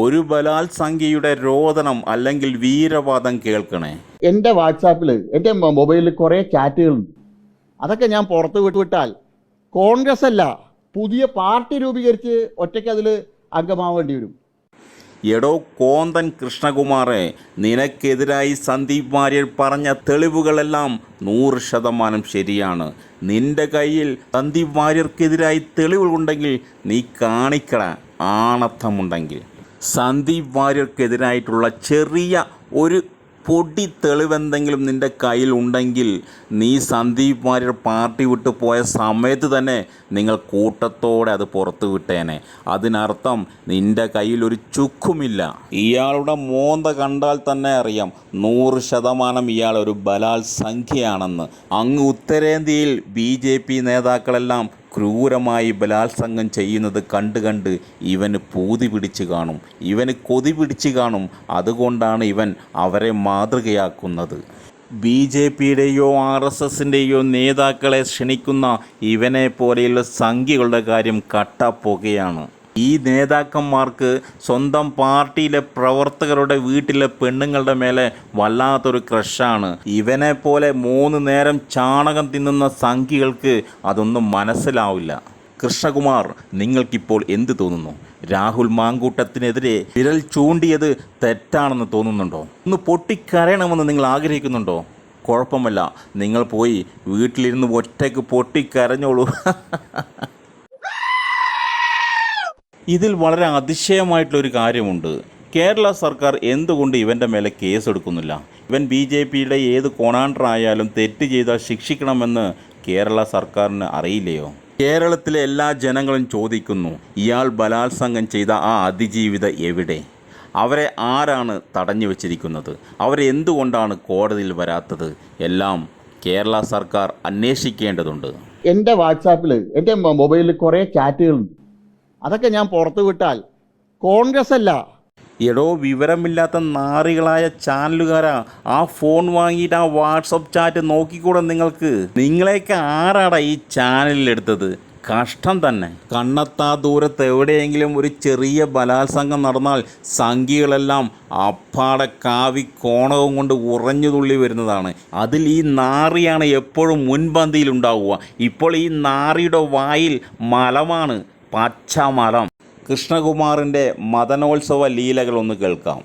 ഒരു ബലാത്സംഖ്യയുടെ രോദനം അല്ലെങ്കിൽ വീരവാദം കേൾക്കണേ. എന്റെ വാട്സാപ്പിൽ എന്റെ മൊബൈലിൽ കുറേ ചാറ്റുകളുണ്ട്. അതൊക്കെ ഞാൻ പുറത്ത് വിട്ടുവിട്ടാൽ കോൺഗ്രസ് അല്ല പുതിയ പാർട്ടി രൂപീകരിച്ച് ഒറ്റയ്ക്ക് അതിൽ അംഗമാവേണ്ടി വരും. എടോ കോന്തൻ കൃഷ്ണകുമാറെ നിനക്കെതിരായി സന്ദീപ് വാര്യർ പറഞ്ഞ തെളിവുകളെല്ലാം നൂറ് ശതമാനം ശരിയാണ്. നിന്റെ കയ്യിൽ സന്ദീപ് വാര്യർക്കെതിരായി തെളിവുകളുണ്ടെങ്കിൽ നീ കാണിക്കട ആണത്തമുണ്ടെങ്കിൽ. സന്ദീപ് വാര്യർക്കെതിരായിട്ടുള്ള ചെറിയ ഒരു പൊടി തെളിവെന്തെങ്കിലും നിന്റെ കയ്യിൽ ഉണ്ടെങ്കിൽ നീ സന്ദീപ് വാര്യർ പാർട്ടി വിട്ടു പോയ സമയത്ത് തന്നെ നിങ്ങൾ കൂട്ടത്തോടെ അത് പുറത്തു വിട്ടേനെ. അതിനർത്ഥം നിന്റെ കയ്യിൽ ഒരു ചുക്കുമില്ല. ഇയാളുടെ മോന്ത കണ്ടാൽ തന്നെ അറിയാം നൂറ് ശതമാനം ഇയാൾ ഒരു ബലാത്സംഖ്യയാണെന്ന്. അങ്ങ് ഉത്തരേന്ത്യയിൽ ബി ജെ പി നേതാക്കളെല്ലാം ക്രൂരമായി ബലാത്സംഗം ചെയ്യുന്നത് കണ്ട് കണ്ട് ഇവന് പൂതി പിടിച്ച് കാണും. ഇവന് കൊതി പിടിച്ച് കാണും. അതുകൊണ്ടാണ് ഇവൻ അവരെ മാതൃകയാക്കുന്നത്. ബി ജെ പിയുടെയോ ആർ എസ് എസിന്റെയോ നേതാക്കളെ ക്ഷണിക്കുന്ന ഇവനെ പോലെയുള്ള സംഖ്യകളുടെ കാര്യം കട്ടപ്പുകയാണ് ഈ നേതാക്കന്മാർക്ക് സ്വന്തം പാർട്ടിയിലെ പ്രവർത്തകരുടെ വീട്ടിലെ പെണ്ണുങ്ങളുടെ മേലെ വല്ലാത്തൊരു ക്രഷാണ്. ഇവനെ പോലെ മൂന്ന് നേരം ചാണകം തിന്നുന്ന സംഖ്യകൾക്ക് അതൊന്നും മനസ്സിലാവില്ല. കൃഷ്ണകുമാർ നിങ്ങൾക്കിപ്പോൾ എന്ത് തോന്നുന്നു? രാഹുൽ മാങ്കൂട്ടത്തിനെതിരെ വിരൽ ചൂണ്ടിയത് തെറ്റാണെന്ന് തോന്നുന്നുണ്ടോ? ഒന്ന് പൊട്ടിക്കരയണമെന്ന് നിങ്ങൾ ആഗ്രഹിക്കുന്നുണ്ടോ? കുഴപ്പമല്ല. നിങ്ങൾ പോയി വീട്ടിലിരുന്ന് ഒറ്റയ്ക്ക് പൊട്ടിക്കരഞ്ഞോളൂ. ഇതിൽ വളരെ അതിശയമായിട്ടുള്ളൊരു കാര്യമുണ്ട്. കേരള സർക്കാർ എന്തുകൊണ്ട് ഇവന്റെ മേലെ കേസെടുക്കുന്നില്ല? ഇവൻ ബി ജെ പിയുടെ ഏത് കോണാണ്ടറായാലും തെറ്റ് ചെയ്താൽ ശിക്ഷിക്കണമെന്ന് കേരള സർക്കാരിന് അറിയില്ലയോ? കേരളത്തിലെ എല്ലാ ജനങ്ങളും ചോദിക്കുന്നു ഇയാൾ ബലാത്സംഗം ചെയ്ത ആ അതിജീവിത എവിടെ? അവരെ ആരാണ് തടഞ്ഞു വച്ചിരിക്കുന്നത്? അവരെന്തുകൊണ്ടാണ് കോടതിയിൽ വരാത്തത്? എല്ലാം കേരള സർക്കാർ അന്വേഷിക്കേണ്ടതുണ്ട്. എന്റെ വാട്സാപ്പിൽ എന്റെ മൊബൈലിൽ കുറേ ചാറ്റുകളുണ്ട്. അതൊക്കെ ഞാൻ പുറത്തുവിട്ടാൽ കോൺഗ്രസ് അല്ല. എടോ വിവരമില്ലാത്ത നാറികളായ ചാനലുകാരാ. ആ ഫോൺ വാങ്ങിയിട്ട് ആ വാട്സപ്പ് ചാറ്റ് നോക്കിക്കൂടെ നിങ്ങൾക്ക്? നിങ്ങളെയൊക്കെ ആരാടാ ഈ ചാനലിലെടുത്തത്? കഷ്ടം തന്നെ. കണ്ണത്താ ദൂരത്ത് എവിടെയെങ്കിലും ഒരു ചെറിയ ബലാത്സംഗം നടന്നാൽ സംഖ്യകളെല്ലാം അപ്പാടെ കാവി കോണവും കൊണ്ട് ഉറഞ്ഞു തുള്ളി വരുന്നതാണ്. അതിൽ ഈ നാറിയാണ് എപ്പോഴും മുൻപന്തിയിലുണ്ടാവുക ഇപ്പോൾ ഈ നാറിയുടെ വായിൽ മലമാണ്. പച്ച കൃഷ്ണകുമാറിന്റെ കൃഷ്ണകുമാറിന്റെ ലീലകൾ ഒന്ന് കേൾക്കാം.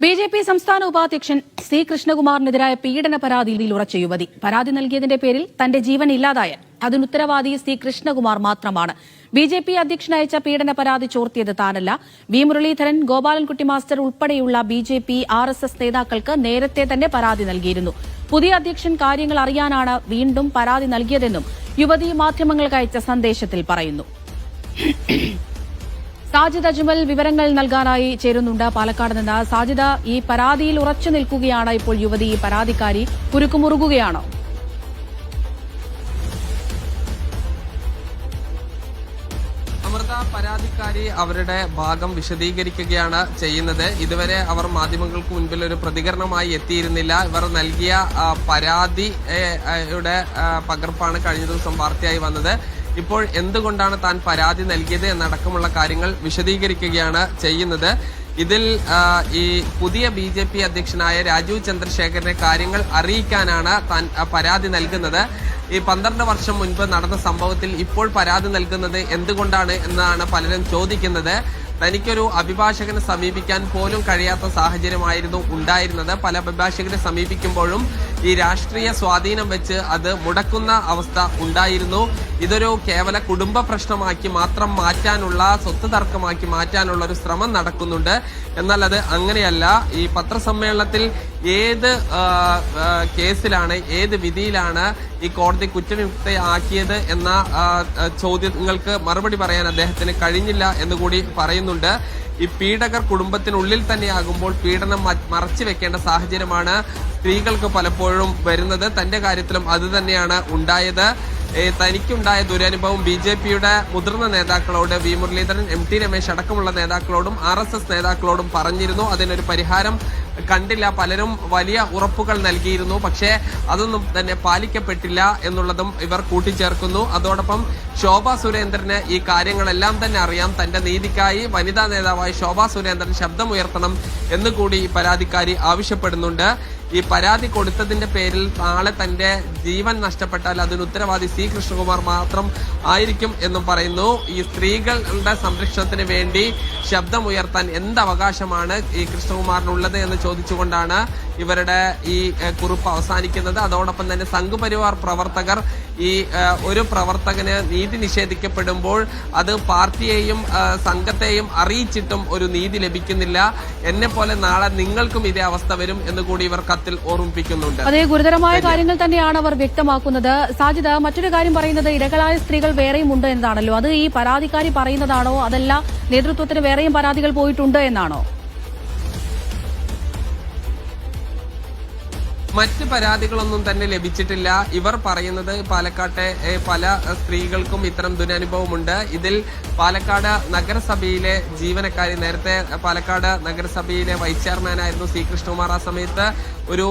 ബി ജെ പി സംസ്ഥാന ഉപാധ്യക്ഷൻ സി കൃഷ്ണകുമാറിനെതിരായ പീഡന പരാതിയിൽ ഉറച്ച യുവതി. പരാതി നൽകിയതിന്റെ പേരിൽ തന്റെ ജീവൻ ഇല്ലാതായ അതിനുത്തരവാദി സി കൃഷ്ണകുമാർ മാത്രമാണ്. ബി ജെ പി അധ്യക്ഷൻ അയച്ച പീഡന പരാതി ചോർത്തിയത് താനല്ല. വി മുരളീധരൻ ഗോപാലൻകുട്ടി മാസ്റ്റർ ഉൾപ്പെടെയുള്ള B J P R S S നേതാക്കൾക്ക് നേരത്തെ തന്നെ പരാതി നൽകിയിരുന്നു. പുതിയ അധ്യക്ഷൻ കാര്യങ്ങൾ അറിയാനാണ് വീണ്ടും പരാതി നൽകിയതെന്നും യുവതി മാധ്യമങ്ങൾക്ക് അയച്ച സന്ദേശത്തിൽ പറയുന്നു. സാജിദ് അജ്മൽ വിവരങ്ങൾ നൽകാനായി ചേരുന്നുണ്ട് പാലക്കാട് നിന്ന്. സാജിദ ഈ പരാതിയിൽ ഉറച്ചു നിൽക്കുകയാണ് ഇപ്പോൾ യുവതി. ഈ പരാതിക്കാരി കുരുക്കുമുറുകുകയാണോ. പരാതിക്കാരി അവരുടെ ഭാഗം വിശദീകരിക്കുകയാണ് ചെയ്യുന്നത്. ഇതുവരെ അവർ മാധ്യമങ്ങൾക്ക് മുൻപിൽ ഒരു പ്രതികരണമായി എത്തിയിരുന്നില്ല. ഇവർ നൽകിയ ആ, പരാതി ഏ, ആ, യുടെ ആ, പകർപ്പാണ് കഴിഞ്ഞ ദിവസം വാർത്തയായി വന്നത്. ഇപ്പോൾ എന്തുകൊണ്ടാണ് താൻ പരാതി നൽകിയത് എന്നടക്കമുള്ള കാര്യങ്ങൾ വിശദീകരിക്കുകയാണ് ചെയ്യുന്നത്. ഇതിൽ ഈ പുതിയ ബി ജെ പി അധ്യക്ഷനായ രാജീവ് ചന്ദ്രശേഖരനെ കാര്യങ്ങൾ അറിയിക്കാനാണ് താൻ പരാതി നൽകുന്നത്. ഈ പന്ത്രണ്ട് വർഷം മുൻപ് നടന്ന സംഭവത്തിൽ ഇപ്പോൾ പരാതി നൽകുന്നത് എന്തുകൊണ്ടാണ് എന്നാണ് പലരും ചോദിക്കുന്നത്. തനിക്കൊരു അഭിഭാഷകനെ സമീപിക്കാൻ പോലും കഴിയാത്ത സാഹചര്യമായിരുന്നു ഉണ്ടായിരുന്നത്. പല അഭിഭാഷകരെ സമീപിക്കുമ്പോഴും ഈ രാഷ്ട്രീയ സ്വാധീനം വെച്ച് അത് മുടക്കുന്ന അവസ്ഥ ഉണ്ടായിരുന്നു. ഇതൊരു കേവല കുടുംബ പ്രശ്നമാക്കി മാത്രം മാറ്റാനുള്ള സ്വത്ത് തർക്കമാക്കി മാറ്റാനുള്ള ഒരു ശ്രമം നടക്കുന്നുണ്ട്. എന്നാൽ അത് അങ്ങനെയല്ല. ഈ പത്രസമ്മേളനത്തിൽ ഏത് കേസിലാണ് ഏത് വിധിയിലാണ് ഈ കോടതി കുറ്റവിമുക്തയാക്കിയത് എന്ന ചോദ്യങ്ങൾക്ക് മറുപടി പറയാൻ അദ്ദേഹത്തിന് കഴിഞ്ഞില്ല എന്നുകൂടി പറയുന്നുണ്ട്. ഈ പീഡകർ കുടുംബത്തിനുള്ളിൽ തന്നെയാകുമ്പോൾ പീഡനം മറച്ചു വെക്കേണ്ട സാഹചര്യമാണ് സ്ത്രീകൾക്ക് പലപ്പോഴും വരുന്നത്. തന്റെ കാര്യത്തിലും അത് തന്നെയാണ് ഉണ്ടായത്. തനിക്കുണ്ടായ ദുരനുഭവം ബി ജെ പിയുടെ മുതിർന്ന നേതാക്കളോട് V Muraleedharan M T Ramesh അടക്കമുള്ള നേതാക്കളോടും ആർ എസ് എസ് നേതാക്കളോടും പറഞ്ഞിരുന്നു. അതിനൊരു പരിഹാരം കണ്ടില്ല. പലരും വലിയ ഉറപ്പുകൾ നൽകിയിരുന്നു. പക്ഷേ അതൊന്നും തന്നെ പാലിക്കപ്പെട്ടില്ല എന്നുള്ളതും ഇവർ കൂട്ടിച്ചേർക്കുന്നു. അതോടൊപ്പം ശോഭ സുരേന്ദ്രന് ഈ കാര്യങ്ങളെല്ലാം തന്നെ അറിയാം. തന്റെ നീതിക്കായി വനിതാ നേതാവായി ശോഭാ സുരേന്ദ്രൻ ശബ്ദമുയർത്തണം എന്നുകൂടി ഈ പരാതിക്കാരി ആവശ്യപ്പെടുന്നുണ്ട്. ഈ പരാതി കൊടുത്തതിന്റെ പേരിൽ നാളെ തന്റെ ജീവൻ നഷ്ടപ്പെട്ടാൽ അതിന് ഉത്തരവാദി സി. കൃഷ്ണകുമാർ മാത്രം ആയിരിക്കും എന്നും പറയുന്നു. ഈ സ്ത്രീകളുടെ സംരക്ഷണത്തിന് വേണ്ടി ശബ്ദമുയർത്താൻ എന്ത് അവകാശമാണ് ഈ കൃഷ്ണകുമാറിനുള്ളത് എന്ന് ചോദിച്ചുകൊണ്ടാണ് ഇവരുടെ ഈ കുറിപ്പ് അവസാനിക്കുന്നത്. അതോടൊപ്പം തന്നെ സംഘപരിവാർ പ്രവർത്തകർ ഈ ഒരു പ്രവർത്തകന് നീതി നിഷേധിക്കപ്പെടുമ്പോൾ അത് പാർട്ടിയെയും സംഘത്തെയും അറിയിച്ചിട്ടും ഒരു നീതി ലഭിക്കുന്നില്ല. എന്നെ പോലെ നാളെ നിങ്ങൾക്കും ഇതേ അവസ്ഥ വരും എന്ന് കൂടി ഇവർ കത്തിൽ ഓർമ്മിപ്പിക്കുന്നുണ്ട്. അതേ ഗുരുതരമായ കാര്യങ്ങൾ തന്നെയാണ് അവർ വ്യക്തമാക്കുന്നത്. സാജിദ മറ്റൊരു കാര്യം പറയുന്നത് ഇരകളായ സ്ത്രീകൾ വേറെയും ഉണ്ട് എന്നതാണല്ലോ അത് ഈ പരാതിക്കാരി പറയുന്നതാണോ? അതല്ല നേതൃത്വത്തിന് വേറെയും പരാതികൾ പോയിട്ടുണ്ട് എന്നാണോ? മറ്റ് പരാതികളൊന്നും തന്നെ ലഭിച്ചിട്ടില്ല. ഇവർ പറയുന്നത് പാലക്കാട്ടെ പല സ്ത്രീകൾക്കും ഇത്തരം ദുരനുഭവമുണ്ട്. ഇതിൽ പാലക്കാട് നഗരസഭയിലെ ജീവനക്കാരി നേരത്തെ പാലക്കാട് നഗരസഭയിലെ വൈസ് ചെയർമാനായിരുന്നു സി. കൃഷ്ണകുമാർ. ആ സമയത്ത് ഒരു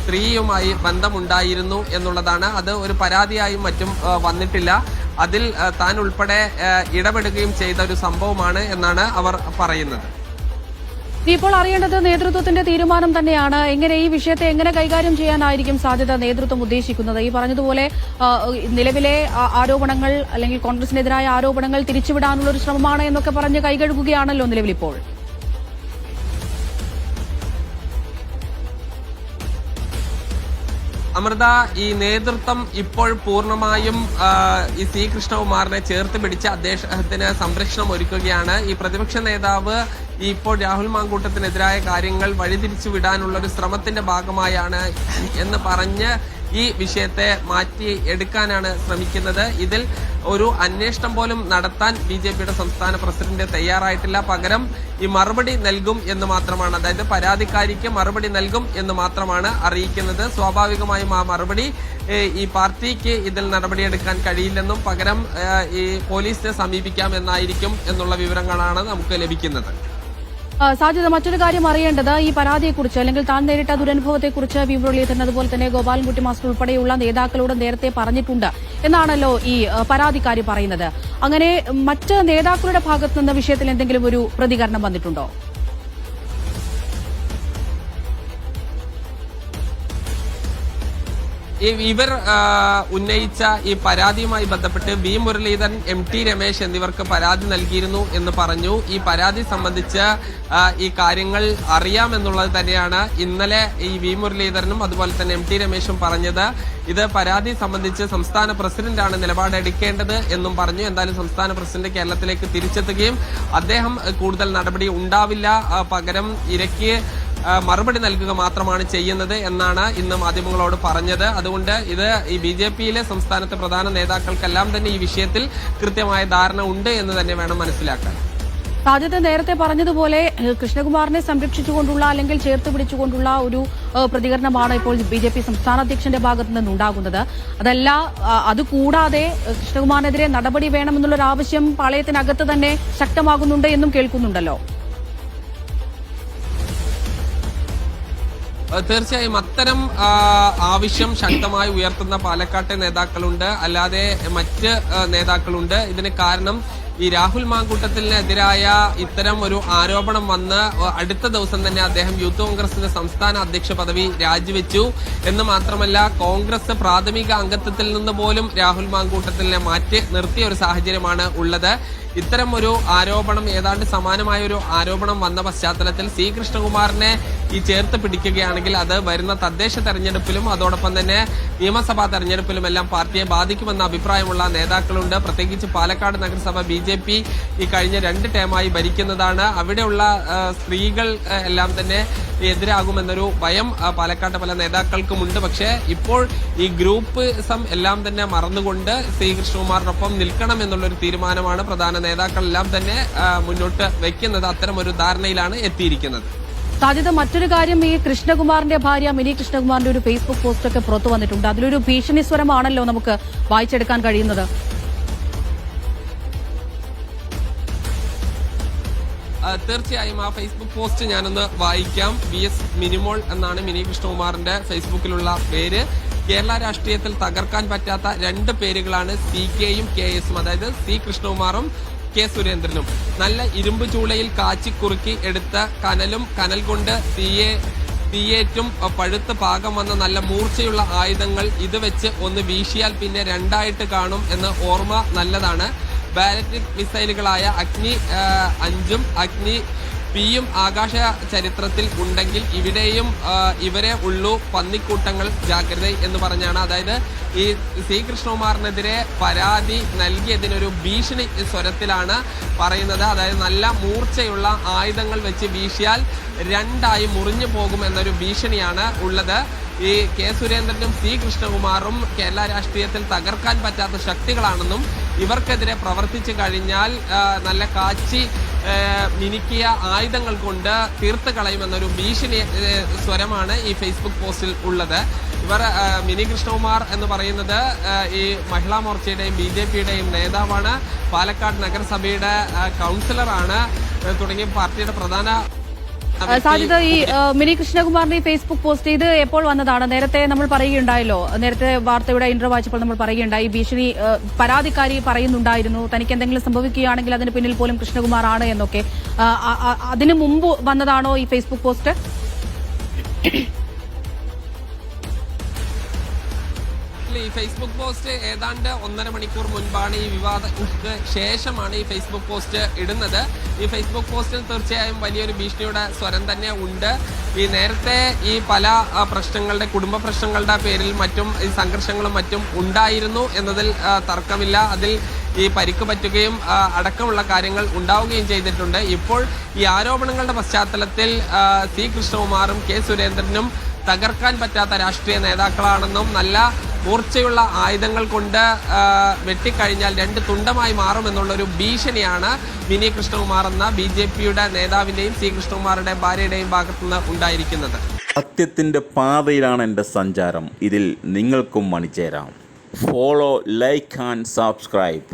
സ്ത്രീയുമായി ബന്ധമുണ്ടായിരുന്നു എന്നുള്ളതാണ്. അത് ഒരു പരാതിയായും മറ്റും വന്നിട്ടില്ല. അതിൽ താൻ ഉൾപ്പെടെ ഇടപെടുകയും ചെയ്ത ഒരു സംഭവമാണ് എന്നാണ് അവർ പറയുന്നത്. ഇപ്പോൾ അറിയേണ്ടത് നേതൃത്വത്തിന്റെ തീരുമാനം തന്നെയാണ്. എങ്ങനെ ഈ വിഷയത്തെ എങ്ങനെ കൈകാര്യം ചെയ്യാനായിരിക്കും സാധ്യത നേതൃത്വം ഉദ്ദേശിക്കുന്നത്? ഈ പറഞ്ഞതുപോലെ നിലവിലെ ആരോപണങ്ങൾ അല്ലെങ്കിൽ കോൺഗ്രസിനെതിരായ ആരോപണങ്ങൾ തിരിച്ചുവിടാനുള്ള ഒരു ശ്രമമാണ് എന്നൊക്കെ പറഞ്ഞ് കൈകഴുകുകയാണല്ലോ നിലവിലിപ്പോൾ. അമൃത ഈ നേതൃത്വം ഇപ്പോൾ പൂർണമായും ഈ സി. കൃഷ്ണകുമാറിനെ ചേർത്ത് പിടിച്ച് അദ്ദേഹത്തിന് സംരക്ഷണം ഒരുക്കുകയാണ്. ഈ പ്രതിപക്ഷ നേതാവ് ഇപ്പോൾ രാഹുൽ മാങ്കൂട്ടത്തിനെതിരായ കാര്യങ്ങൾ വഴിതിരിച്ചു വിടാനുള്ള ഒരു ശ്രമത്തിന്റെ ഭാഗമായാണ് എന്ന് പറഞ്ഞ് ഈ വിഷയത്തെ മാറ്റി എടുക്കാനാണ് ശ്രമിക്കുന്നത്. ഇതിൽ ഒരു അന്വേഷണം പോലും നടത്താൻ ബി ജെ പിയുടെ സംസ്ഥാന പ്രസിഡന്റ് തയ്യാറായിട്ടില്ല. പകരം ഈ മറുപടി നൽകും എന്ന് മാത്രമാണ്. അതായത് പരാതിക്കാരിക്ക് മറുപടി നൽകും എന്ന് മാത്രമാണ് അറിയിക്കുന്നത്. സ്വാഭാവികമായും ആ മറുപടി ഈ പാർട്ടിക്ക് ഇതിൽ നടപടിയെടുക്കാൻ കഴിയില്ലെന്നും പകരം ഈ പോലീസിനെ സമീപിക്കാം എന്നായിരിക്കും എന്നുള്ള വിവരങ്ങളാണ് നമുക്ക് ലഭിക്കുന്നത്. സാധ്യത മറ്റൊരു കാര്യം അറിയേണ്ടത് ഈ പരാതിയെക്കുറിച്ച് അല്ലെങ്കിൽ താൻ നേരിട്ട ദുരനുഭവത്തെക്കുറിച്ച് വി മുരളീധരൻ അതുപോലെ തന്നെ ഗോപാലൻകുട്ടി മാസ്റ്റർ ഉൾപ്പെടെയുള്ള നേതാക്കളോട് നേരത്തെ പറഞ്ഞിട്ടുണ്ട് എന്നാണല്ലോ ഈ പരാതിക്കാരി പറയുന്നത്. അങ്ങനെ മറ്റ് നേതാക്കളുടെ ഭാഗത്തുനിന്ന് വിഷയത്തിൽ എന്തെങ്കിലും ഒരു പ്രതികരണം വന്നിട്ടുണ്ടോ? ഇവർ ഉന്നയിച്ച ഈ പരാതിയുമായി ബന്ധപ്പെട്ട് V. Muraleedharan M. T. Ramesh എന്നിവർക്ക് പരാതി നൽകിയിരുന്നു എന്ന് പറഞ്ഞു. ഈ പരാതി സംബന്ധിച്ച് ഈ കാര്യങ്ങൾ അറിയാമെന്നുള്ളത് തന്നെയാണ് ഇന്നലെ ഈ വി. മുരളീധരനും അതുപോലെ തന്നെ എം. ടി. രമേശും പറഞ്ഞത്. ഇത് പരാതി സംബന്ധിച്ച് സംസ്ഥാന പ്രസിഡന്റാണ് നിലപാടെടുക്കേണ്ടത് എന്നും പറഞ്ഞു. എന്തായാലും സംസ്ഥാന പ്രസിഡന്റ് കേരളത്തിലേക്ക് തിരിച്ചെത്തുകയും അദ്ദേഹം കൂടുതൽ നടപടി ഉണ്ടാവില്ല. പകരം ഇരയ്ക്ക് മറുപടി നൽകുക മാത്രമാണ് ചെയ്യുന്നത് എന്നാണ് ഇന്ന് മാധ്യമങ്ങളോട് പറഞ്ഞത്. അതുകൊണ്ട് ഇത് ഈ ബി ജെ പിയിലെ സംസ്ഥാനത്തെ പ്രധാന നേതാക്കൾക്കെല്ലാം തന്നെ ഈ വിഷയത്തിൽ കൃത്യമായ ധാരണ ഉണ്ട് എന്ന് തന്നെ വേണം മനസ്സിലാക്കാൻ. സാധ്യത നേരത്തെ പറഞ്ഞതുപോലെ കൃഷ്ണകുമാറിനെ സംരക്ഷിച്ചുകൊണ്ടുള്ള അല്ലെങ്കിൽ ചേർത്ത് പിടിച്ചുകൊണ്ടുള്ള ഒരു പ്രതികരണമാണ് ഇപ്പോൾ ബി ജെ പി സംസ്ഥാന അധ്യക്ഷന്റെ ഭാഗത്തു നിന്നുണ്ടാകുന്നത്. അതല്ല അതുകൂടാതെ കൃഷ്ണകുമാറിനെതിരെ നടപടി വേണമെന്നുള്ളൊരു ആവശ്യം പാളയത്തിനകത്ത് തന്നെ ശക്തമാകുന്നുണ്ട് എന്നും കേൾക്കുന്നുണ്ടല്ലോ. തീർച്ചയായും അത്തരം ആവശ്യം ശക്തമായി ഉയർത്തുന്ന പാലക്കാട്ടെ നേതാക്കളുണ്ട്. അല്ലാതെ മറ്റ് നേതാക്കളുണ്ട്. ഇതിന് കാരണം ഈ രാഹുൽ മാങ്കൂട്ടത്തിനെതിരായ ഇത്തരം ഒരു ആരോപണം വന്ന് അടുത്ത ദിവസം തന്നെ അദ്ദേഹം യൂത്ത് കോൺഗ്രസിന്റെ സംസ്ഥാന അധ്യക്ഷ പദവി രാജിവെച്ചു. എന്ന് മാത്രമല്ല കോൺഗ്രസ് പ്രാഥമിക അംഗത്വത്തിൽ നിന്ന് പോലും രാഹുൽ മാങ്കൂട്ടത്തിനെ മാറ്റി നിർത്തിയ ഒരു സാഹചര്യമാണ് ഉള്ളത്. ഇത്തരം ഒരു ആരോപണം ഏതാണ്ട് സമാനമായ ഒരു ആരോപണം വന്ന പശ്ചാത്തലത്തിൽ സി. കൃഷ്ണകുമാറിനെ ഈ ചേർത്ത് പിടിക്കുകയാണെങ്കിൽ അത് വരുന്ന തദ്ദേശ തെരഞ്ഞെടുപ്പിലും അതോടൊപ്പം തന്നെ നിയമസഭാ തെരഞ്ഞെടുപ്പിലും എല്ലാം പാർട്ടിയെ ബാധിക്കുമെന്ന അഭിപ്രായമുള്ള നേതാക്കളുണ്ട്. പ്രത്യേകിച്ച് പാലക്കാട് നഗരസഭ ബി ജെ പി ഈ കഴിഞ്ഞ രണ്ട് ടേമായി ഭരിക്കുന്നതാണ്. അവിടെയുള്ള സ്ത്രീകൾ എല്ലാം തന്നെ എതിരാകുമെന്നൊരു ഭയം പാലക്കാട്ട് പല നേതാക്കൾക്കുമുണ്ട്. പക്ഷേ ഇപ്പോൾ ഈ ഗ്രൂപ്പ് സം എല്ലാം തന്നെ മറന്നുകൊണ്ട് സി. നിൽക്കണം എന്നുള്ളൊരു തീരുമാനമാണ് പ്രധാന നേതാക്കളെല്ലാം തന്നെ മുന്നോട്ട് വെക്കുന്നത് അത്തരം ഒരു ധാരണയിലാണ് എത്തിയിരിക്കുന്നത്. സാധ്യത മറ്റൊരു കാര്യം ഈ കൃഷ്ണകുമാറിന്റെ ഭാര്യ മിനി കൃഷ്ണകുമാറിന്റെ ഒരു ഫേസ്ബുക്ക് പോസ്റ്റൊക്കെ പുറത്തു വന്നിട്ടുണ്ട്. അതിലൊരു ഭീഷണി സ്വരമാണല്ലോ നമുക്ക് വായിച്ചെടുക്കാൻ കഴിയുന്നത്. തീർച്ചയായും ആ ഫേസ്ബുക്ക് പോസ്റ്റ് ഞാനൊന്ന് വായിക്കാം. വി എസ് മിനിമോൾ എന്നാണ് മിനി കൃഷ്ണകുമാറിന്റെ ഫേസ്ബുക്കിലുള്ള പേര്. കേരള രാഷ്ട്രീയത്തിൽ തകർക്കാൻ പറ്റാത്ത രണ്ട് പേരുകളാണ് സി കെയും കെ എസും. അതായത് സി കൃഷ്ണകുമാറും കെ സുരേന്ദ്രനും. നല്ല ഇരുമ്പ് ചൂളയിൽ കാച്ചിക്കുറുക്കി എടുത്ത കനലും കനൽ കൊണ്ട് തീയെ തീയേറ്റും പഴുത്ത് പാകം വന്ന നല്ല മൂർച്ചയുള്ള ആയുധങ്ങൾ ഇത് വെച്ച് ഒന്ന് വീശിയാൽ പിന്നെ രണ്ടായിട്ട് കാണും എന്ന് ഓർമ്മ നല്ലതാണ്. ബാലറ്റിക് മിസൈലുകളായ അഗ്നി അഞ്ചും അഗ്നി പിയും ആകാശ ചരിത്രത്തിൽ ഉണ്ടെങ്കിൽ ഇവിടെയും ഇവരെ ഉള്ളു പന്നിക്കൂട്ടങ്ങൾ ജാഗ്രത എന്ന് പറഞ്ഞാണ്. അതായത് ഈ സി കൃഷ്ണകുമാറിനെതിരെ പരാതി നൽകിയതിനൊരു ഭീഷണി സ്വരത്തിലാണ് പറയുന്നത്. അതായത് നല്ല മൂർച്ചയുള്ള ആയുധങ്ങൾ വെച്ച് വീശിയാൽ രണ്ടായി മുറിഞ്ഞു പോകും എന്നൊരു ഭീഷണിയാണ് ഉള്ളത്. ഈ കെ സുരേന്ദ്രനും സി കൃഷ്ണകുമാറും കേരള രാഷ്ട്രീയത്തിൽ തകർക്കാൻ പറ്റാത്ത ശക്തികളാണെന്നും ഇവർക്കെതിരെ പ്രവർത്തിച്ചു കഴിഞ്ഞാൽ നല്ല കാച്ചി മിനുക്കിയ ആയുധങ്ങൾ കൊണ്ട് തീർത്ത് കളയുമെന്നൊരു ഭീഷണി സ്വരമാണ് ഈ ഫേസ്ബുക്ക് പോസ്റ്റിൽ ഉള്ളത്. ഇവർ മിനി കൃഷ്ണകുമാർ എന്ന് പറയുന്നത് ഈ മഹിളാ മോർച്ചയുടെയും ബി ജെ പിയുടെയും നേതാവാണ്. പാലക്കാട് നഗരസഭയുടെ കൗൺസിലറാണ്. തുടങ്ങിയ പാർട്ടിയുടെ പ്രധാന സാജിദ് ഈ മിനി കൃഷ്ണകുമാറിന്റെ ഈ ഫേസ്ബുക്ക് പോസ്റ്റ് ചെയ്ത് എപ്പോൾ വന്നതാണ്? നേരത്തെ നമ്മൾ പറയുകയുണ്ടായല്ലോ. നേരത്തെ വാർത്തയുടെ ഇന്റർവ്യൂ വായിച്ചപ്പോൾ നമ്മൾ പറയുകയുണ്ടായി. ഭീഷണി പരാതിക്കാരി പറയുന്നുണ്ടായിരുന്നു. തനിക്ക് എന്തെങ്കിലും സംഭവിക്കുകയാണെങ്കിൽ അതിന് പിന്നിൽ പോലും കൃഷ്ണകുമാർ ആണ് എന്നൊക്കെ. അതിനു മുമ്പ് വന്നതാണോ ഈ ഫേസ്ബുക്ക് പോസ്റ്റ് ഈ ഫേസ്ബുക്ക് പോസ്റ്റ് ഏതാണ്ട് ഒന്നര മണിക്കൂർ മുൻപാണ് ഈ വിവാദത്തിന് ശേഷമാണ് ഈ ഫേസ്ബുക്ക് പോസ്റ്റ് ഇടുന്നത്. ഈ ഫേസ്ബുക്ക് പോസ്റ്റിൽ തീർച്ചയായും വലിയൊരു ഭീഷണിയുടെ സ്വരം തന്നെ ഉണ്ട്. ഈ നേരത്തെ ഈ പല പ്രശ്നങ്ങളുടെ കുടുംബ പ്രശ്നങ്ങളുടെ പേരിൽ മറ്റും ഈ സംഘർഷങ്ങളും മറ്റും ഉണ്ടായിരുന്നു എന്നതിൽ തർക്കമില്ല. അതിൽ ഈ പരിക്ക് പറ്റുകയും അടക്കമുള്ള കാര്യങ്ങൾ ഉണ്ടാവുകയും ചെയ്തിട്ടുണ്ട്. ഇപ്പോൾ ഈ ആരോപണങ്ങളുടെ പശ്ചാത്തലത്തിൽ സി കൃഷ്ണകുമാറും കെ സുരേന്ദ്രനും തകർക്കാൻ പറ്റാത്ത രാഷ്ട്രീയ നേതാക്കളാണെന്നും നല്ല മൂർച്ചയുള്ള ആയുധങ്ങൾ കൊണ്ട് വെട്ടിക്കഴിഞ്ഞാൽ രണ്ട് തുണ്ടമായി മാറുമെന്നുള്ളൊരു ഭീഷണിയാണ് മിനി കൃഷ്ണകുമാർ എന്ന ബി ജെ പിയുടെ നേതാവിന്റെയും സി കൃഷ്ണകുമാറുടെ ഭാര്യയുടെയും ഭാഗത്തുനിന്ന് ഉണ്ടായിരിക്കുന്നത്. സത്യത്തിന്റെ പാതയിലാണ് എന്റെ സഞ്ചാരം. ഇതിൽ നിങ്ങൾക്കും മണിച്ചേരാം. Follow like and subscribe